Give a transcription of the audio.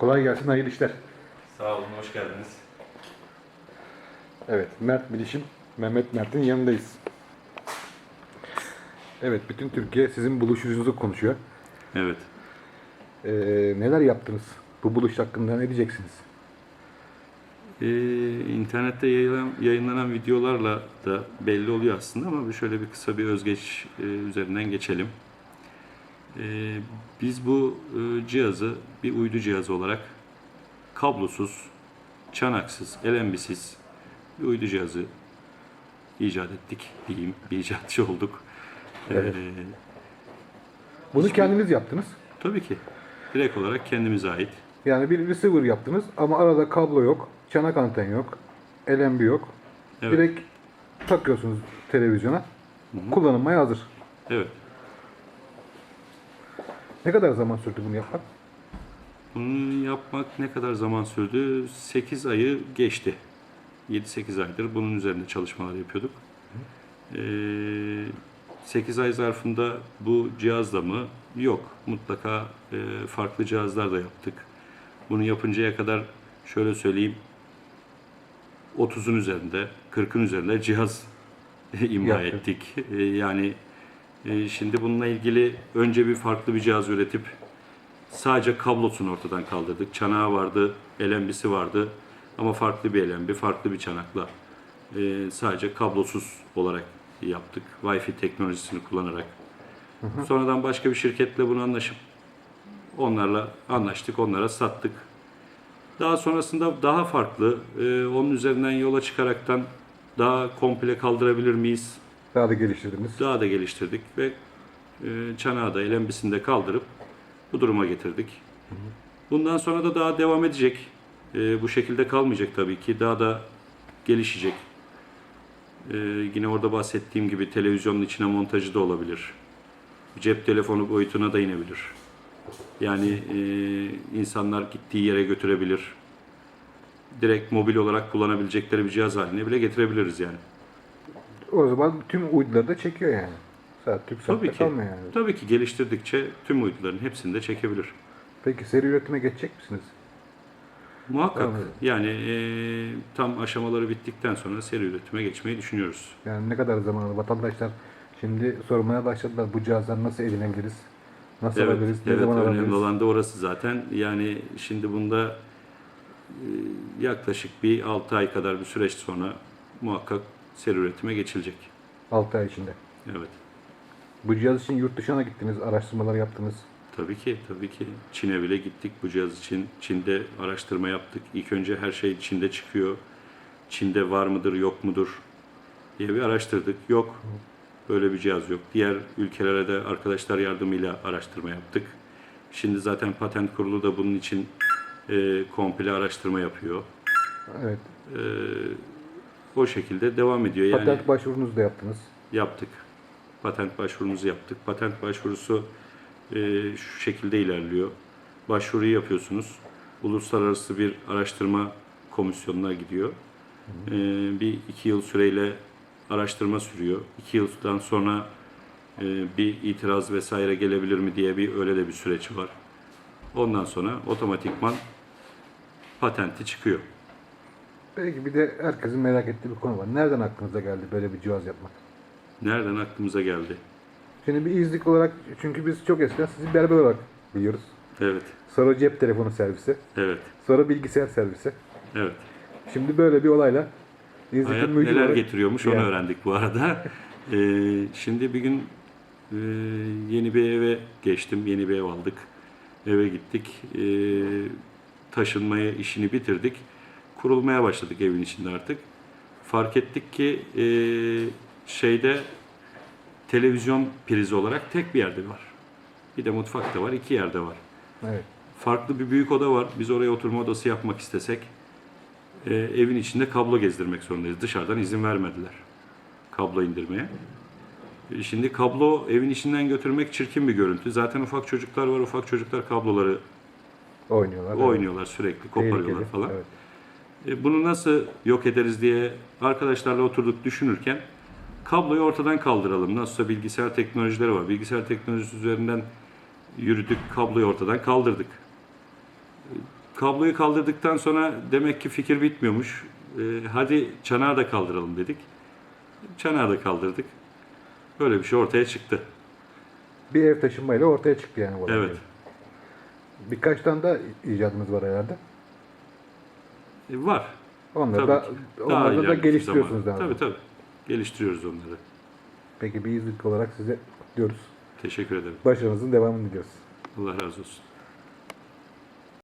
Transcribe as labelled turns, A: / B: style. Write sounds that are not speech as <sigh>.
A: Kolay gelsin, hayırlı işler.
B: Sağ olun, hoş geldiniz.
A: Evet, Mert Bilişim, Mehmet Mert'in yanındayız. Evet, bütün Türkiye sizin buluşunuzu konuşuyor.
B: Evet.
A: Ee, neler yaptınız? Bu buluş hakkında ne diyeceksiniz?
B: Ee, internette yayılan, yayınlanan videolarla da belli oluyor aslında ama şöyle bir kısa bir özgeç e, üzerinden geçelim. Ee, biz bu e, cihazı bir uydu cihazı olarak kablosuz, çanaksız, LNB'siz bir uydu cihazı icat ettik diyeyim. Bir icatçı olduk.
A: Evet.
B: Ee,
A: Bunu kendiniz yaptınız.
B: tabii ki. Direkt olarak kendimize ait.
A: Yani bir receiver yaptınız ama arada kablo yok, çanak anten yok, LNB yok.
B: Evet.
A: Direkt takıyorsunuz televizyona. Kullanılmaya hazır.
B: Evet.
A: Ne kadar zaman sürdü bunu yapmak?
B: Bunu yapmak ne kadar zaman sürdü? 8 ayı geçti. 7-8 aydır bunun üzerinde çalışmalar yapıyorduk. Ee, 8 ay zarfında bu cihazla mı? Yok. Mutlaka e, farklı cihazlar da yaptık. Bunu yapıncaya kadar şöyle söyleyeyim 30'un üzerinde, 40'ın üzerinde cihaz <laughs> imha ettik. Ee, yani e, şimdi bununla ilgili önce bir farklı bir cihaz üretip Sadece kablosunu ortadan kaldırdık. Çanağı vardı, LNB'si vardı ama farklı bir LNB, farklı bir çanakla e, sadece kablosuz olarak yaptık. Wi-Fi teknolojisini kullanarak. Sonradan başka bir şirketle bunu anlaşıp onlarla anlaştık, onlara sattık. Daha sonrasında daha farklı, e, onun üzerinden yola çıkaraktan daha komple kaldırabilir miyiz?
A: Daha da geliştirdiniz.
B: Daha da geliştirdik ve e, çanağı da LNB'sini de kaldırıp bu duruma getirdik. Bundan sonra da daha devam edecek. E, bu şekilde kalmayacak tabii ki. Daha da gelişecek. E, yine orada bahsettiğim gibi televizyonun içine montajı da olabilir. Cep telefonu boyutuna da inebilir. Yani e, insanlar gittiği yere götürebilir. Direkt mobil olarak kullanabilecekleri bir cihaz haline bile getirebiliriz yani.
A: O zaman tüm uyduları da çekiyor yani. Sadece tüp
B: Tabii ki.
A: kalmıyor yani.
B: Tabii ki geliştirdikçe tüm uyduların hepsini de çekebilir.
A: Peki seri üretime geçecek misiniz?
B: Muhakkak.
A: Anladım.
B: Yani e, tam aşamaları bittikten sonra seri üretime geçmeyi düşünüyoruz.
A: Yani ne kadar zaman alır? Vatandaşlar şimdi sormaya başladılar bu cihazları nasıl edinebiliriz? Nasıl
B: Evet,
A: alabiliriz? Ne
B: evet
A: zaman
B: önemli
A: alabiliriz?
B: olan da orası zaten. Yani şimdi bunda e, yaklaşık bir 6 ay kadar bir süreç sonra muhakkak seri üretime geçilecek.
A: 6 ay içinde.
B: Evet.
A: Bu cihaz için yurt dışına gittiniz, araştırmalar yaptınız.
B: Tabii ki, tabii ki. Çin'e bile gittik bu cihaz için. Çin'de araştırma yaptık. İlk önce her şey Çin'de çıkıyor. Çin'de var mıdır, yok mudur diye bir araştırdık. Yok. Böyle bir cihaz yok. Diğer ülkelere de arkadaşlar yardımıyla araştırma yaptık. Şimdi zaten patent kurulu da bunun için e, komple araştırma yapıyor.
A: Evet.
B: E, o şekilde devam ediyor. Yani
A: Patent başvurunuzu da yaptınız.
B: yaptık. Patent başvurumuzu yaptık. Patent başvurusu e, şu şekilde ilerliyor. Başvuruyu yapıyorsunuz. Uluslararası bir araştırma komisyonuna gidiyor. E, bir iki yıl süreyle araştırma sürüyor. İki yıldan sonra e, bir itiraz vesaire gelebilir mi diye bir öyle de bir süreç var. Ondan sonra otomatikman patenti çıkıyor.
A: Peki bir de herkesin merak ettiği bir konu var. Nereden aklınıza geldi böyle bir cihaz yapmak?
B: Nereden aklımıza geldi?
A: Şimdi bir izlik olarak, çünkü biz çok eskiden sizi berber olarak biliyoruz.
B: Evet,
A: Sonra cep telefonu servisi,
B: evet,
A: sonra bilgisayar servisi.
B: evet.
A: Şimdi böyle bir olayla
B: Hayat
A: İzlik'in müdürü
B: neler
A: olarak-
B: getiriyormuş onu
A: Yani.
B: öğrendik bu arada. <laughs> Ee, şimdi bir gün e, yeni bir eve geçtim, yeni bir ev aldık. Eve gittik, e, taşınmaya işini bitirdik. Kurulmaya başladık evin içinde artık. Fark ettik ki e, şeyde televizyon prizi olarak tek bir yerde var. Bir de mutfakta var, iki yerde var.
A: Evet.
B: Farklı bir büyük oda var. Biz oraya oturma odası yapmak istesek e, evin içinde kablo gezdirmek zorundayız. Dışarıdan izin vermediler kablo indirmeye. E, şimdi kablo evin içinden götürmek çirkin bir görüntü. Zaten ufak çocuklar var. Ufak çocuklar kabloları
A: Oynuyorlar. evet.
B: oynuyorlar sürekli, koparıyorlar
A: Tehlikeli,
B: falan.
A: Evet.
B: E, bunu nasıl yok ederiz diye arkadaşlarla oturduk düşünürken kabloyu ortadan kaldıralım. Nasılsa bilgisayar teknolojileri var. Bilgisayar teknolojisi üzerinden yürüdük, kabloyu ortadan kaldırdık. E, kabloyu kaldırdıktan sonra demek ki fikir bitmiyormuş. E, hadi çanağı da kaldıralım dedik. Çanağı da kaldırdık. Böyle bir şey ortaya çıktı.
A: Bir ev taşınmayla ortaya çıktı yani bu.
B: Evet.
A: Birkaç tane da icadımız var herhalde.
B: E, var.
A: Onları da,
B: ki.
A: onları da
B: ileriki
A: geliştiriyorsunuz
B: zaman.
A: daha.
B: Tabii tabii. Geliştiriyoruz onları.
A: Peki bir izlik olarak size diyoruz.
B: Teşekkür ederim.
A: Başarınızın devamını diliyoruz.
B: Allah razı olsun.